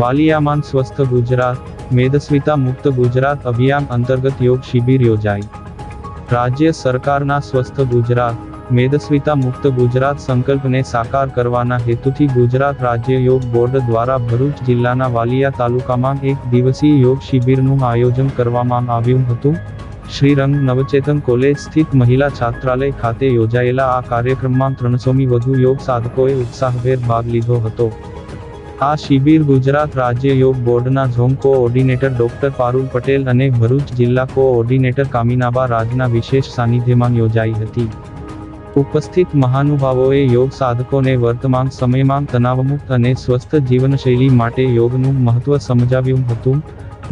વાલિયામાન સ્વસ્થ ગુજરાત, મેદસ્વિતા મુક્ત ગુજરાત અભિયાન અંતર્ગત યોગ શિબિર યોજાઈ. રાજ્ય સરકારના સ્વસ્થ ગુજરાત, મેદસ્વિતા મુક્ત ગુજરાત સંકલ્પને સાકાર કરવાના હેતુથી ગુજરાત રાજ્ય યોગ બોર્ડ દ્વારા ભરૂચ જિલ્લાના વાલિયા તાલુકામાં એક દિવસીય યોગ શિબિરનું આયોજન કરવામાં આવ્યું હતું. શ્રીરંગ નવચેતન કોલેજ સ્થિત મહિલા છાત્રાલય ખાતે યોજાયેલા આ કાર્યક્રમમાં ત્રણસોમી વધુ યોગ સાધકોએ ઉત્સાહભેર ભાગ લીધો હતો. આ શિબિર ગુજરાત રાજ્ય યોગ બોર્ડના zone coordinator doctor Parul Patel અને ભરૂચ જિલ્લા કોઓર્ડિનેટર કામિનાબા રાજના વિશેષ સાનિધ્યમાં યોજાઈ હતી. ઉપસ્થિત મહાનુભાવોએ યોગ સાધકોને વર્તમાન સમયમાં તણાવમુક્ત અને સ્વસ્થ જીવનશૈલી માટે યોગનું મહત્વ સમજાવ્યું હતું.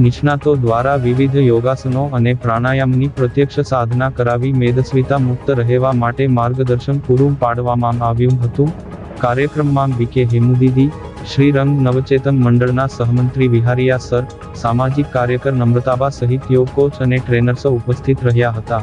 નિષ્ણાતો દ્વારા વિવિધ યોગાસનો અને પ્રાણાયામની પ્રત્યક્ષ સાધના કરાવી મેદસ્વિતા મુક્ત રહેવા માટે માર્ગદર્શન પૂરું પાડવામાં આવ્યું હતું. કાર્યક્રમમાં વિકે હેમુદીદી શ્રીરંગ નવચેતન મંડળના સહમંત્રી વિહારિયા સર, સામાજિક કાર્યકર નમ્રતાબા સહિત યોગ કોચ અને ટ્રેનર્સો ઉપસ્થિત રહ્યા હતા.